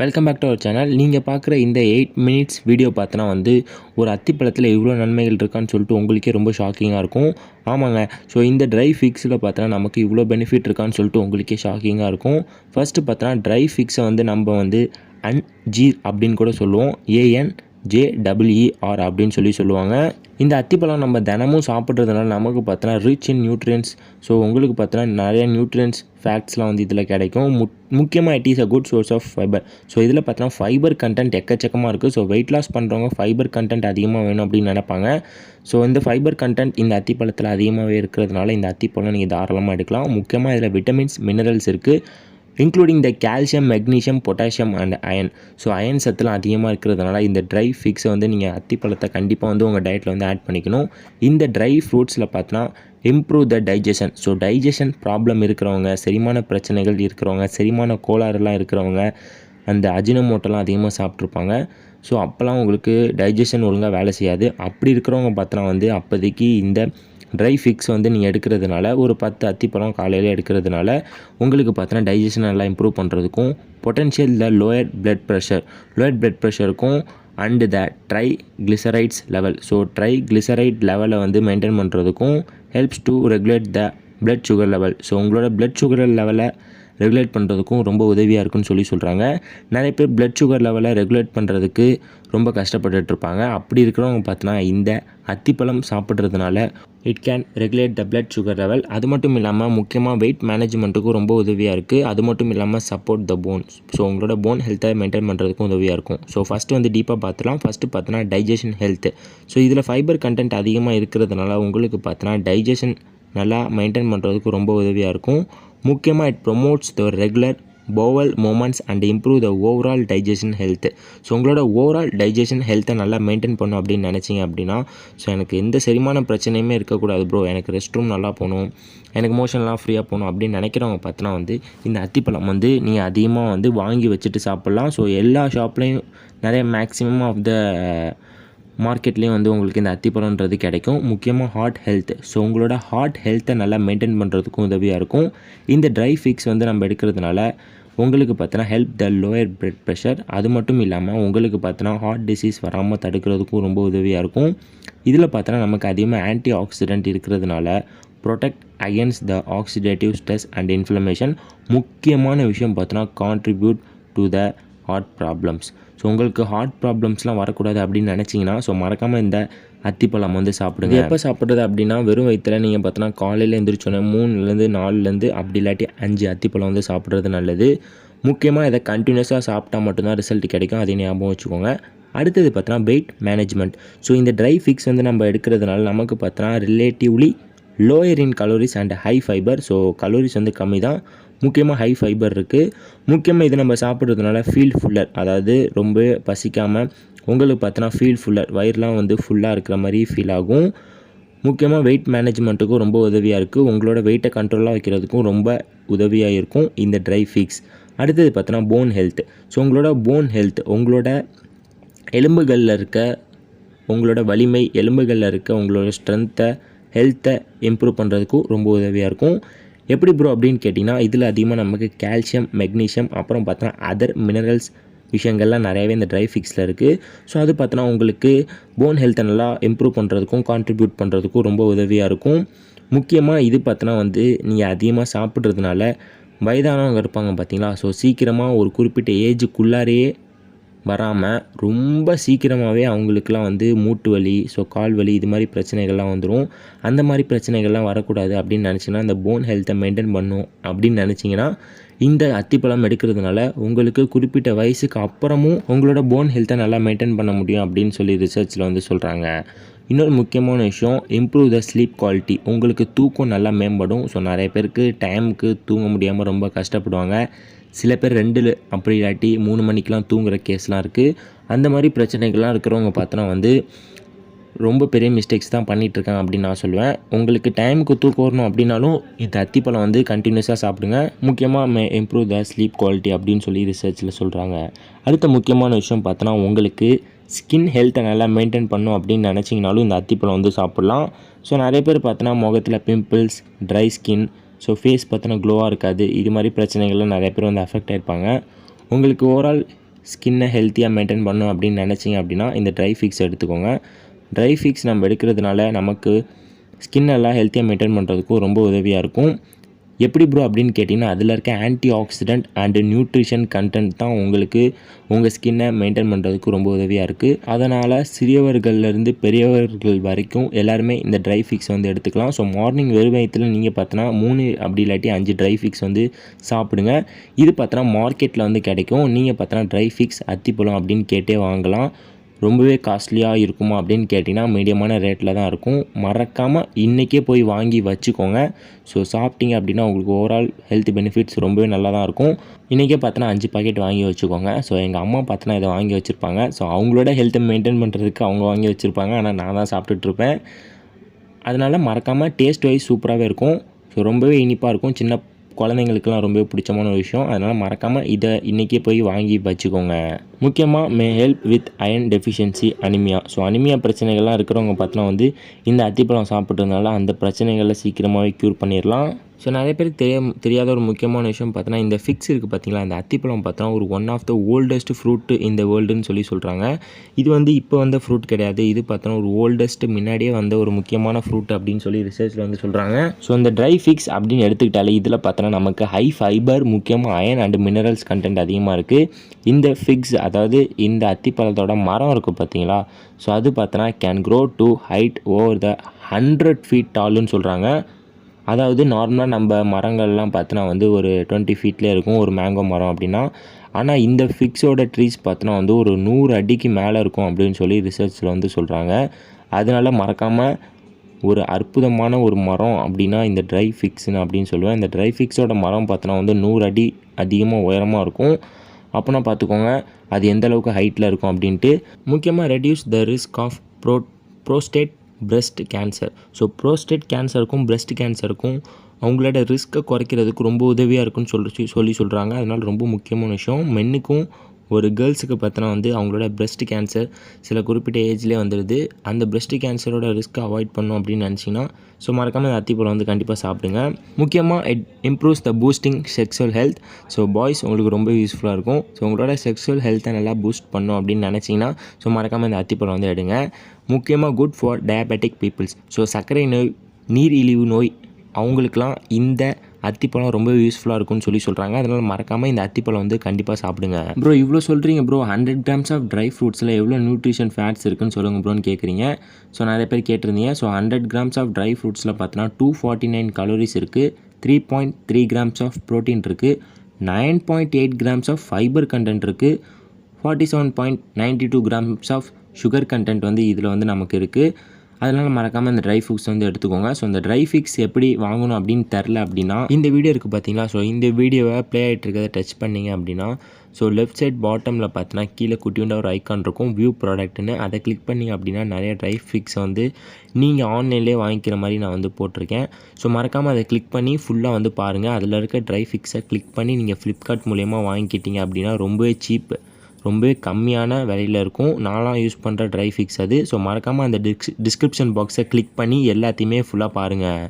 Welcome back to our channel நீங்கள் பார்க்குற இந்த எயிட் மினிட்ஸ் வீடியோ பார்த்தோன்னா வந்து ஒரு அத்திப்பழத்தில் இவ்வளோ நன்மைகள் இருக்கான்னு சொல்லிட்டு உங்களுக்கே ரொம்ப ஷாக்கிங்காக இருக்கும். ஆமாங்க. ஸோ இந்த ட்ரை ஃபிக்ஸில் பார்த்தோன்னா நமக்கு இவ்வளோ பெனிஃபிட் இருக்கான்னு சொல்லிட்டு உங்களுக்கே ஷாக்கிங்காக இருக்கும். ஃபஸ்ட்டு பார்த்தோன்னா ட்ரை ஃபிக்ஸை வந்து நம்ம வந்து அன்ஜீர் அப்படின்னு கூட சொல்லுவோம். ஏஎன் ஜே டபிள்இஆர் அப்படின்னு சொல்லி சொல்லுவாங்க. இந்த அத்திப்பழம் நம்ம தினமும் சாப்பிட்றதுனால நமக்கு பார்த்தோன்னா ரிச் இன் நியூட்ரியன்ஸ் ஸோ உங்களுக்கு பார்த்தோன்னா நிறைய நியூட்ரியன்ஸ் ஃபேக்ட்ஸ்லாம் வந்து இதில் கிடைக்கும். மு முக்கியமாக it is a good source of fibre so இதில் பார்த்தோன்னா ஃபைபர் கண்டென்ட் எக்கச்சக்கமாக இருக்குது ஸோ வெயிட் லாஸ் பண்ணுறவங்க ஃபைபர் கண்டென்ட் அதிகமாக வேணும் அப்படின்னு நினைப்பாங்க. ஸோ இந்த ஃபைபர் கண்டென்ட் இந்த அத்திப்பழத்தில் அதிகமாகவே இருக்கிறதுனால இந்த அத்திப்பழம் நீங்கள் தாராளமாக எடுக்கலாம். முக்கியமாக இதில் விட்டமின்ஸ் மினரல்ஸ் இருக்குது including the calcium magnesium potassium and iron so iron சத்துலாம் அதிகமாக இருக்கிறதுனால இந்த ட்ரை ஃபிக்ஸை வந்து நீங்கள் அத்திப்பழத்தை கண்டிப்பாக வந்து உங்கள் டயட்டில் வந்து ஆட் பண்ணிக்கணும். இந்த ட்ரை ஃப்ரூட்ஸில் பார்த்தோன்னா improve the digestion so digestion problem இருக்கிறவங்க செரிமான பிரச்சனைகள் இருக்கிறவங்க செரிமான கோளாறுலாம் இருக்கிறவங்க அந்த அஜினமோட்டோலாம் அதிகமாக சாப்பிட்ருப்பாங்க ஸோ அப்போல்லாம் உங்களுக்கு டைஜஷன் ஒழுங்காக வேலை செய்யாது. அப்படி இருக்கிறவங்க பார்த்தோன்னா வந்து அப்போதைக்கு இந்த ட்ரை ஃபிக்ஸ் வந்து நீங்கள் எடுக்கிறதுனால ஒரு பத்து அத்திப்பழம் காலையில் எடுக்கிறதுனால உங்களுக்கு பார்த்தீங்கன்னா டைஜஷன் நல்லா இம்ப்ரூவ் பண்ணுறதுக்கும் potential the lower blood pressure lower blood ப்ரெஷருக்கும் and the triglycerides level so triglyceride லெவலை வந்து மெயின்டைன் பண்ணுறதுக்கும் helps to regulate the blood sugar level so உங்களோட பிளட் சுகர் லெவலை ரெகுலேட் பண்ணுறதுக்கும் ரொம்ப உதவியாக இருக்குன்னு சொல்லி சொல்கிறாங்க நிறைய பேர் பிளட் சுகர் லெவலை ரெகுலேட் பண்ணுறதுக்கு ரொம்ப கஷ்டப்பட்டுட்டு இருப்பாங்க. அப்படி இருக்கிறவங்க பார்த்தோன்னா இந்த அத்திப்பழம் சாப்பிட்றதுனால it can regulate the blood sugar level அது மட்டும் இல்லாமல் முக்கியமாக வெயிட் மேனேஜ்மெண்ட்டுக்கும் ரொம்ப உதவியாக இருக்குது அது மட்டும் இல்லாமல் சப்போர்ட் த போன்ஸ் ஸோ உங்களோட போன் ஹெல்த்தை மெயின்டைன் பண்ணுறதுக்கும் உதவியாக இருக்கும். ஸோ ஃபஸ்ட்டு வந்து டீப்பாக பார்த்துலாம் ஃபஸ்ட்டு பார்த்தோன்னா டைஜஷன் ஹெல்த் ஸோ இதில் ஃபைபர் கண்டென்ட் அதிகமாக இருக்கிறதுனால உங்களுக்கு பார்த்தோன்னா டைஜஷன் நல்லா மெயின்டைன் பண்ணுறதுக்கு ரொம்ப உதவியாக இருக்கும். முக்கியமாக it promotes the regular bowel movements and improve the overall digestion health so உங்களோட ஓவரால் டைஜஷன் ஹெல்த்தை நல்லா மெயின்டைன் பண்ணும் அப்படின்னு நினச்சிங்க அப்படின்னா ஸோ எனக்கு எந்த செரிமான பிரச்சனையுமே இருக்கக்கூடாது ப்ரோ எனக்கு ரெஸ்ட் ரூம் நல்லா போகணும். எனக்கு மோஷன்லாம் ஃப்ரீயாக போகணும் அப்படின்னு நினைக்கிறவங்க பார்த்தினா வந்து இந்த அத்திப்பழம் வந்து நீங்கள் அதிகமாக வந்து வாங்கி வச்சுட்டு சாப்பிட்லாம். ஸோ எல்லா ஷாப்லேயும் நிறைய மேக்ஸிமம் ஆஃப் த மார்க்கெட்லேயும் வந்து உங்களுக்கு இந்த அத்திப்பழம்ன்றது கிடைக்கும். முக்கியமாக ஹார்ட் ஹெல்த் ஸோ உங்களோட ஹார்ட் ஹெல்த்தை நல்லா மெயின்டைன் பண்ணுறதுக்கும் உதவியாக இருக்கும். இந்த ட்ரை ஃபிக்ஸ் வந்து நம்ம எடுக்கிறதுனால உங்களுக்கு பார்த்தோன்னா help the lower blood pressure அது மட்டும் இல்லாமல் உங்களுக்கு பார்த்தோன்னா ஹார்ட் டிசீஸ் வராமல் தடுக்கிறதுக்கும் ரொம்ப உதவியாக இருக்கும். இதில் பார்த்தோன்னா நமக்கு அதிகமாக ஆன்டி ஆக்சிடென்ட் இருக்கிறதுனால protect against the oxidative stress and inflammation முக்கியமான விஷயம் பார்த்தோன்னா contribute to the heart problems so உங்களுக்கு ஹார்ட் ப்ராப்ளம்ஸ்லாம் வரக்கூடாது அப்படின்னு நினச்சிங்கன்னா ஸோ மறக்காமல் இந்த அத்திப்பழம் வந்து சாப்பிடுங்க. எப்போ சாப்பிட்றது அப்படின்னா வெறும் வயிற்றில் நீங்கள் பார்த்தோன்னா காலையில் எழுந்திரிச்சோன்னே மூணுலேருந்து நாலுலேருந்து அப்படி இல்லாட்டி அஞ்சு அத்திப்பழம் வந்து சாப்பிட்றது நல்லது. முக்கியமாக இதை கண்டினியூஸாக சாப்பிட்டா மட்டும்தான் ரிசல்ட் கிடைக்கும். அதையும் ஞாபகம் வச்சுக்கோங்க. அடுத்தது பார்த்தோன்னா வெயிட் மேனேஜ்மெண்ட் ஸோ இந்த ட்ரை ஃபிக்ஸ் வந்து நம்ம எடுக்கிறதுனால நமக்கு பார்த்தோன்னா relatively lower in calories and high fibre so calories வந்து கம்மி தான் முக்கியமாக ஹை ஃபைபர் இருக்குது முக்கியமாக இது நம்ம சாப்பிட்றதுனால ஃபீல் ஃபுல்லர் அதாவது ரொம்ப பசிக்காமல் உங்களுக்கு பார்த்தோன்னா ஃபீல் ஃபுல்லர் வயிறுலாம் வந்து ஃபுல்லாக இருக்கிற மாதிரி ஃபீல் ஆகும். முக்கியமாக வெயிட் மேனேஜ்மெண்ட்டுக்கும் ரொம்ப உதவியாக இருக்குது உங்களோட வெயிட்டை கண்ட்ரோலாக வைக்கிறதுக்கும் ரொம்ப உதவியாக இருக்கும் இந்த ட்ரை ஃபிக்ஸ் அடுத்தது பார்த்தோன்னா போன் ஹெல்த் ஸோ உங்களோட போன் ஹெல்த் உங்களோட எலும்புகளில் இருக்க உங்களோட வலிமை எலும்புகளில் இருக்க உங்களோட ஸ்ட்ரென்த்தை ஹெல்த்தை இம்ப்ரூவ் பண்ணுறதுக்கும் ரொம்ப உதவியாக இருக்கும். எப்படி ப்ரோ அப்படின்னு கேட்டிங்கன்னா இதில் அதிகமாக நமக்கு கால்சியம் மெக்னீஷியம் அப்புறம் பார்த்தோன்னா அதர் மினரல்ஸ் விஷயங்கள்லாம் நிறையவே இந்த ட்ரை ஃபிக்ஸில் இருக்குது ஸோ அது பார்த்தோன்னா உங்களுக்கு போன் ஹெல்த்தை நல்லா இம்ப்ரூவ் பண்ணுறதுக்கும் கான்ட்ரிபியூட் பண்ணுறதுக்கும் ரொம்ப உதவியாக இருக்கும். முக்கியமாக இது பார்த்தோன்னா வந்து நீங்கள் அதிகமாக சாப்பிட்றதுனால வயதானவங்க இருப்பாங்க பார்த்தீங்களா? ஸோ சீக்கிரமாக ஒரு குறிப்பிட்ட ஏஜுக்குள்ளாரையே வராமல் ரொம்ப சீக்கிரமாகவே அவங்களுக்குலாம் வந்து மூட்டு வலி ஸோ கால் வலி இது மாதிரி பிரச்சனைகள்லாம் வந்துடும் அந்த மாதிரி பிரச்சனைகள்லாம் வரக்கூடாது அப்படின்னு நினச்சிங்கன்னா இந்த போன் ஹெல்த்தை மெயின்டைன் பண்ணும் அப்படின்னு நினச்சிங்கன்னா இந்த அத்திப்பழம் எடுக்கிறதுனால உங்களுக்கு குறிப்பிட்ட வயசுக்கு அப்புறமும் உங்களோட போன் ஹெல்த்தை நல்லா மெயின்டைன் பண்ண முடியும் அப்படின்னு சொல்லி ரிசர்ச்சில் வந்து சொல்கிறாங்க இன்னொரு முக்கியமான விஷயம் இம்ப்ரூவ் த ஸ்லீப் குவாலிட்டி உங்களுக்கு தூக்கம் நல்லா மேம்படும். ஸோ நிறைய பேருக்கு டைமுக்கு தூங்க முடியாமல் ரொம்ப கஷ்டப்படுவாங்க. சில பேர் ரெண்டு அப்படி இல்லாட்டி மூணு மணிக்கெலாம் தூங்குகிற கேஸ்லாம் இருக்குது அந்த மாதிரி பிரச்சனைகள்லாம் இருக்கிறவங்க பார்த்தோன்னா வந்து ரொம்ப பெரிய மிஸ்டேக்ஸ் தான் பண்ணிகிட்ருக்காங்க அப்படின்னு நான் சொல்லுவேன். உங்களுக்கு டைமுக்கு தூக்கம் வரணும் அப்படின்னாலும் இந்த அத்திப்பழம் வந்து கண்டினியூஸாக சாப்பிடுங்க. முக்கியமாக may improve the sleep quality அப்படின்னு சொல்லி ரிசர்ச்சில் சொல்கிறாங்க அடுத்த முக்கியமான விஷயம் பார்த்தோன்னா உங்களுக்கு ஸ்கின் ஹெல்த்தை நல்லா மெயின்டைன் பண்ணும் அப்படின்னு நினச்சிங்கனாலும் இந்த அத்திப்பழம் வந்து சாப்பிட்லாம். ஸோ நிறைய பேர் பார்த்தோன்னா முகத்தில் pimples dry skin so face பார்த்தோன்னா க்ளோவாக இருக்காது. இது மாதிரி பிரச்சனைகள்லாம் நிறைய பேர் வந்து அஃபெக்ட் ஆகிருப்பாங்க உங்களுக்கு ஓவரால் ஸ்கின்னை ஹெல்த்தியாக மெயின்டைன் பண்ணும் அப்படின்னு நினச்சிங்க அப்படின்னா இந்த ட்ரை ஃபிக்ஸ் எடுத்துக்கோங்க. ட்ரை ஃபிக்ஸ் நம்ம எடுக்கிறதுனால நமக்கு ஸ்கின் எல்லாம் ஹெல்த்தியாக மெயின்டைன் பண்ணுறதுக்கும் ரொம்ப உதவியாக இருக்கும். எப்படி ப்ரோ அப்படின்னு கேட்டிங்கன்னா அதில் இருக்க antioxidant and nutrition content தான் உங்களுக்கு உங்கள் ஸ்கின்னை மெயின்டைன் பண்ணுறதுக்கு ரொம்ப உதவியாக இருக்குது அதனால் சிறியவர்கள்லேருந்து பெரியவர்கள் வரைக்கும் எல்லாருமே இந்த ட்ரை ஃபிக்ஸ் வந்து எடுத்துக்கலாம். ஸோ மார்னிங் வெறும் நீங்கள் பார்த்தோன்னா மூணு அப்படி இல்லாட்டி அஞ்சு ட்ரை ஃபிக்ஸ் வந்து சாப்பிடுங்க. இது பார்த்தோன்னா மார்க்கெட்டில் வந்து கிடைக்கும். நீங்கள் பார்த்தோன்னா ட்ரை ஃபிக்ஸ் அத்திப்பழம் அப்படின்னு கேட்டே வாங்கலாம். ரொம்பவே காஸ்ட்லியாக இருக்குமா அப்படின்னு கேட்டிங்கன்னா மீடியமான ரேட்டில் தான் இருக்கும். மறக்காமல் இன்றைக்கே போய் வாங்கி வச்சுக்கோங்க. ஸோ சாப்பிட்டீங்க அப்படின்னா உங்களுக்கு ஓவரால் ஹெல்த் பெனிஃபிட்ஸ் ரொம்பவே நல்லா தான் இருக்கும். இன்றைக்கே பார்த்தோன்னா அஞ்சு பாக்கெட் வாங்கி வச்சுக்கோங்க. ஸோ எங்கள் அம்மா பார்த்தோன்னா இதை வாங்கி வச்சுருப்பாங்க. ஸோ அவங்களோட ஹெல்த்தை மெயின்டைன் பண்ணுறதுக்கு அவங்க வாங்கி வச்சுருப்பாங்க. ஆனால் நான் தான் சாப்பிட்டுட்ருப்பேன் அதனால் மறக்காமல் டேஸ்ட் வைஸ் சூப்பராகவே இருக்கும். ஸோ ரொம்பவே இனிப்பாக இருக்கும். சின்ன குழந்தைங்களுக்குலாம் ரொம்பவே பிடிச்சமான ஒரு விஷயம். அதனால் மறக்காமல் இதை இன்றைக்கே போய் வாங்கி வச்சுக்கோங்க. முக்கியமாக may help with iron deficiency anaemia so anaemia பிரச்சனைகள்லாம் இருக்கிறவங்க பார்த்தோன்னா வந்து இந்த அத்திப்பழம் சாப்பிட்றதுனால அந்த பிரச்சனைகளை சீக்கிரமாகவே க்யூர் பண்ணிடலாம். ஸோ நிறைய பேருக்கு தெரிய தெரியாத ஒரு முக்கியமான விஷயம் பார்த்தோன்னா இந்த ஃபிக்ஸ் இருக்குது பார்த்தீங்களா? இந்த அத்திப்பழம் பார்த்தோன்னா ஒரு one of the oldest fruit இந்த வேர்ல்டுன்னு சொல்லி சொல்கிறாங்க இது வந்து இப்போ வந்த ஃப்ரூட் கிடையாது. இது பார்த்தோன்னா ஒரு ஓல்டஸ்ட் முன்னாடியே வந்த ஒரு முக்கியமான ஃப்ரூட் அப்படின்னு சொல்லி ரிசர்ச்சில் வந்து சொல்கிறாங்க ஸோ இந்த ட்ரை ஃபிக்ஸ் அப்படின்னு எடுத்துக்கிட்டாலே இதில் பார்த்தோன்னா நமக்கு ஹை ஃபைபர் முக்கியமாக அயன் அண்ட் மினரல்ஸ் கண்டென்ட் அதிகமாக இருக்குது இந்த ஃபிக்ஸ் அதாவது இந்த அத்திப்பழத்தோட மரம் இருக்குது பார்த்தீங்களா? ஸோ அது பார்த்தோன்னா can grow to height over the hundred feet டாலுன்னு சொல்கிறாங்க அதாவது நார்மலாக நம்ம மரங்கள்லாம் பார்த்தோன்னா வந்து ஒரு டுவெண்ட்டி ஃபீட்லேயே இருக்கும் ஒரு மேங்கோ மரம் அப்படின்னா. ஆனால் இந்த ஃபிக்ஸோட ட்ரீஸ் பார்த்தோன்னா வந்து ஒரு நூறு அடிக்கு மேலே இருக்கும் அப்படின்னு சொல்லி ரிசர்ச்சில் வந்து சொல்கிறாங்க அதனால மறக்காமல் ஒரு அற்புதமான ஒரு மரம் அப்படின்னா இந்த ட்ரை ஃபிக்ஸ்னு அப்படின்னு சொல்லுவேன். இந்த ட்ரை ஃபிக்ஸோட மரம் பார்த்தோன்னா வந்து நூறு அடி அதிகமாக உயரமாக இருக்கும். அப்போனா பார்த்துக்கோங்க அது எந்த அளவுக்கு ஹைட்டில் இருக்கும் அப்படின்ட்டு. முக்கியமாக reduce the risk of pro prostate breast cancer so prostate கேன்சருக்கும் breast கேன்சருக்கும் அவங்களோட ரிஸ்க்கை குறைக்கிறதுக்கு ரொம்ப உதவியாக இருக்குன்னு சொல்லி சொல்லி சொல்கிறாங்க அதனால் ரொம்ப முக்கியமான விஷயம். மென்னுக்கும் ஒரு கேர்ள்ஸுக்கு பார்த்தோன்னா வந்து அவங்களோட பிரஸ்ட் கேன்சர் சில குறிப்பிட்ட ஏஜ்லேயே வந்துடுது. அந்த பிரஸ்ட் கேன்சரோட ரிஸ்க்கை அவாய்ட் பண்ணோம் அப்படின்னு நினச்சிங்கன்னா ஸோ மறக்காமல் இந்த அத்திப்பழம் வந்து கண்டிப்பாக சாப்பிடுங்க. முக்கியமாக it improves the boosting sexual health so boys உங்களுக்கு ரொம்ப யூஸ்ஃபுல்லாக இருக்கும். ஸோ உங்களோட செக்ஸுவல் ஹெல்த்தை நல்லா பூஸ்ட் பண்ணோம் அப்படின்னு நினச்சிங்கன்னா ஸோ மறக்காமல் இந்த அத்திப்பழம் வந்து எடுங்க. முக்கியமாக good for diabetic peoples so சர்க்கரை நோய் நீரிழிவு நோய் அவங்களுக்குலாம் இந்த அத்திப்பழம் ரொம்ப யூஸ்ஃபுல்லாக இருக்கும்னு சொல்லி சொல்கிறாங்க அதனால் மறக்காமல் இந்த அத்திப்பழம் வந்து கண்டிப்பாக சாப்பிடுங்க. ப்ரோ இவ்வளோ சொல்கிறீங்க bro hundred grams of dry ஃப்ரூட்ஸில் எவ்வளோ நியூட்ரிஷன் ஃபேட்ஸ் இருக்குன்னு சொல்லுங்கள் ப்ரோன்னு கேட்குறீங்க ஸோ நிறைய பேர் கேட்டிருந்தீங்க. So hundred grams of dry ஃப்ரூட்ஸில் பார்த்தோன்னா டூ ஃபார்ட்டி நைன் கலோரிஸ் இருக்குது three point three grams of protein இருக்குது nine point eight grams of fibre content இருக்குது forty seven point ninety two grams of sugar content வந்து இதில் வந்து நமக்கு இருக்குது அதனால் மறக்காமல் இந்த ட்ரை ஃபிக்ஸ் வந்து எடுத்துக்கோங்க. ஸோ இந்த ட்ரை ஃபிக்ஸ் எப்படி வாங்கணும் அப்படின்னு தெரில அப்படின்னா இந்த வீடியோ இருக்குது பார்த்தீங்களா ஸோ இந்த வீடியோவை ப்ளே ஆகிட்டு இருக்கிறத டச் பண்ணிங்க அப்படின்னா ஸோ லெஃப்ட் சைட் பாட்டமில் பார்த்தீங்கன்னா கீழே குட்டியுண்ட ஒரு ஐக்கான் இருக்கும் வியூ ப்ராடக்ட்னு அதை கிளிக் பண்ணிங்க அப்படின்னா நிறைய ட்ரை ஃபிக்ஸ் வந்து நீங்கள் ஆன்லைன்லேயே வாங்கிக்கிற மாதிரி நான் வந்து போட்டிருக்கேன். ஸோ மறக்காமல் அதை கிளிக் பண்ணி ஃபுல்லாக வந்து பாருங்கள் அதில் இருக்க ட்ரை ஃபிக்ஸை கிளிக் பண்ணி நீங்கள் ஃப்ளிப்கார்ட் மூலயமா வாங்கிக்கிட்டீங்க அப்படின்னா ரொம்பவே சீப் ரொம்பவே கம்மியான விலையில் இருக்கும். நான்லாம் யூஸ் பண்ணுற ட்ரை ஃபிக்ஸ் அது. ஸோ மறக்காமல் அந்த டிஸ்க் டிஸ்கிரிப்ஷன் பாக்ஸை கிளிக் பண்ணி எல்லாத்தையுமே ஃபுல்லாக பாருங்கள்